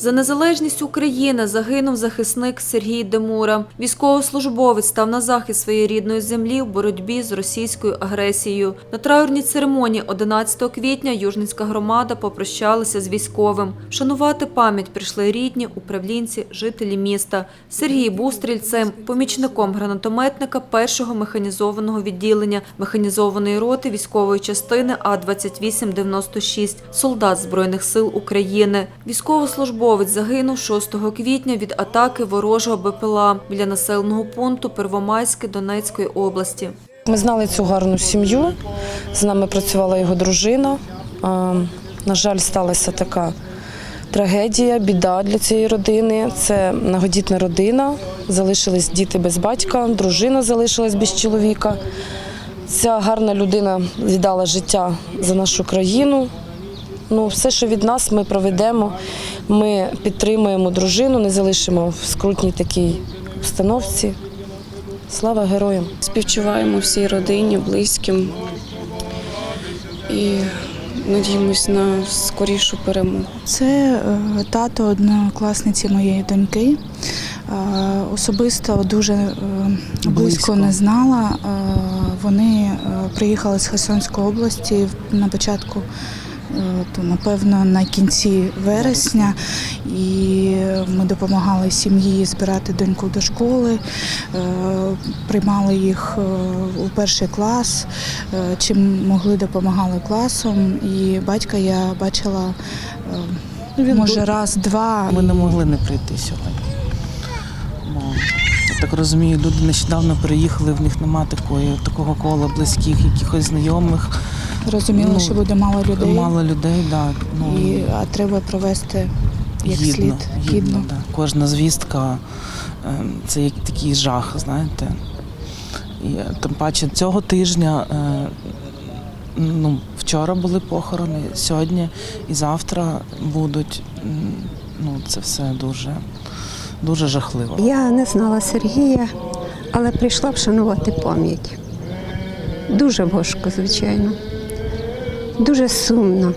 За незалежність України загинув захисник Сергій Демура. Військовослужбовець став на захист своєї рідної землі в боротьбі з російською агресією. На траурній церемонії 11 квітня Южницька громада попрощалася з військовим. Шанувати пам'ять прийшли рідні, управлінці, жителі міста. Сергій був стрільцем, помічником гранатометника першого механізованого відділення механізованої роти військової частини А-2896, солдат Збройних сил України. Військовослужбовець загинув 6 квітня від атаки ворожого БПЛА біля населеного пункту Первомайське Донецької області. Ми знали цю гарну сім'ю. З нами працювала його дружина. На жаль, сталася така трагедія, біда для цієї родини. Це многодітна родина. Залишились діти без батька, дружина залишилась без чоловіка. Ця гарна людина віддала життя за нашу країну. Ну, все, що від нас, ми проведемо. Ми підтримуємо дружину, не залишимо в скрутній такій обстановці. Слава героям! Співчуваємо всій родині, близьким і надіємось на скорішу перемогу. Це е, тато однокласниці моєї доньки. Е, Особисто дуже е, близько не знала. Вони приїхали з Херсонської області на початку, то напевно на кінці вересня, і ми допомагали сім'ї збирати доньку до школи, е, приймали їх е, у перший клас, е, чим могли допомагали класом. І батька я бачила е, може раз-два. Ми не могли не прийти сьогодні. Так розумію, люди нещодавно переїхали, в них нема такої, такого кола близьких, якихось знайомих. Розуміла, Ну, що буде мало людей, Мало людей, да, ну, і, а треба провести як гідно, слід гідно. Да. Кожна звістка е, це як такий жах, знаєте. І е, тим паче цього тижня. е, Ну, вчора були похорони, сьогодні і завтра будуть. Ну, це все дуже, дуже жахливо. Я не знала Сергія, але прийшла вшанувати пам'ять. Дуже важко, звичайно. Дуже сумно.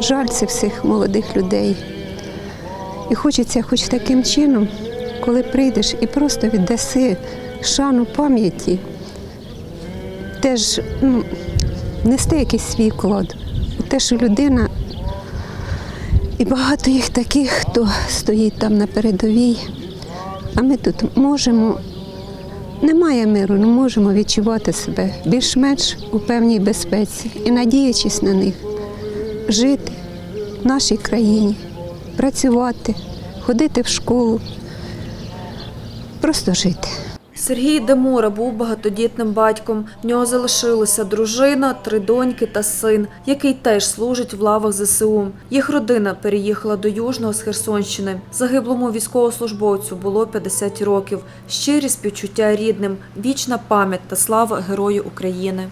Жаль цих всіх молодих людей. І хочеться хоч таким чином, коли прийдеш і просто віддаси шану пам'яті, теж ну, нести якийсь свій вклад. Те, що людина і багато їх таких, хто стоїть там на передовій. А ми тут можемо, немає миру, ми можемо відчувати себе більш-менш у певній безпеці і надіючись на них, жити в нашій країні, працювати, ходити в школу, просто жити. Сергій Демура був багатодітним батьком. В нього залишилася дружина, три доньки та син, який теж служить в лавах ЗСУ. Їх родина переїхала до Южного з Херсонщини. Загиблому військовослужбовцю було 50 років. Щирі співчуття рідним, вічна пам'ять та слава Герою України.